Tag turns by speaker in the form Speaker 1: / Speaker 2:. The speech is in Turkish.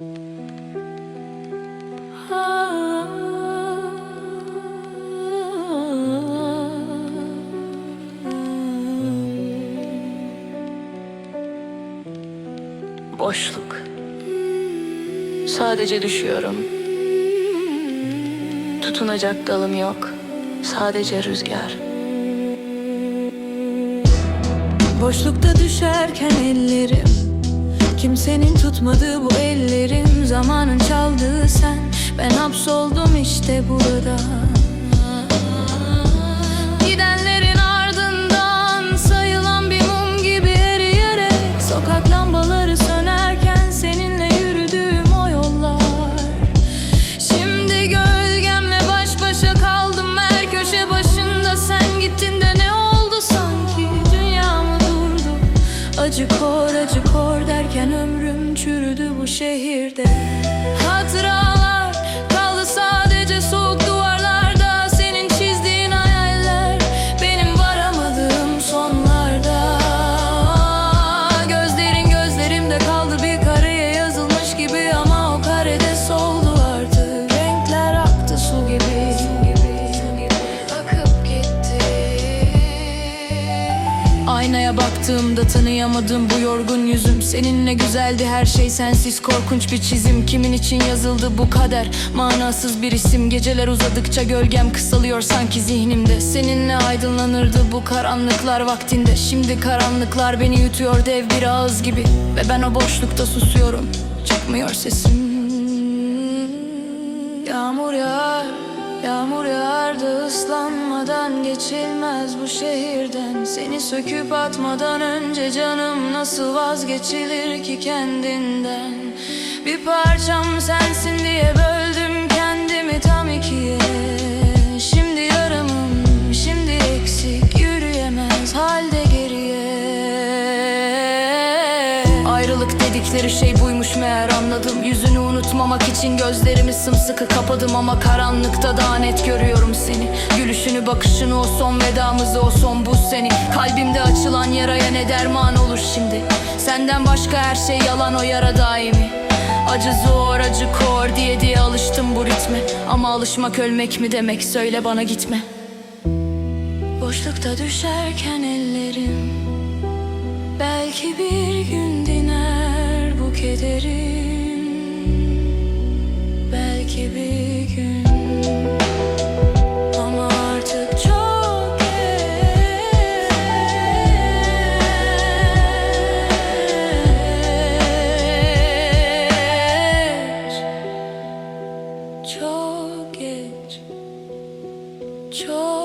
Speaker 1: Boşluk. Sadece düşüyorum. Tutunacak dalım yok. Sadece rüzgar.
Speaker 2: Boşlukta düşerken ellerim Kimsenin tutmadığı bu ellerim Zamanın çaldığı sen. Ben hapsoldum işte burada Acı kor acı kor derken ömrüm çürüdü bu şehirde. Hatıralar baktığımda tanıyamadım bu yorgun yüzüm. Seninle güzeldi her şey sensiz. Korkunç bir çizim Kimin için yazıldı bu kader? Manasız bir isim Geceler uzadıkça gölgem kısalıyor sanki zihnimde. Seninle aydınlanırdı bu karanlıklar vaktinde. Şimdi karanlıklar beni yutuyor dev bir ağız gibi. Ve ben o boşlukta susuyorum. Çıkmıyor sesim. Yağmur yağar, yağmur yağar da ıslanmadan geçilmez bu şehirden. Seni söküp atmadan önce canım nasıl vazgeçilir ki kendinden? Bir parçam sensin Ayrılık dedikleri şey buymuş meğer anladım. Yüzünü unutmamak için gözlerimi sımsıkı kapadım Ama karanlıkta daha net görüyorum seni. Gülüşünü bakışını o son vedamızı o son buz seni. Kalbimde açılan yaraya ne derman olur şimdi? Senden başka her şey yalan o yara daimi. Acı zor acı kor diye diye alıştım bu ritme. Ama alışmak ölmek mi demek söyle bana gitme. Boşlukta düşerken ellerim Belki bir gün belki bir gün. Ama artık çok geç. Çok geç. Çok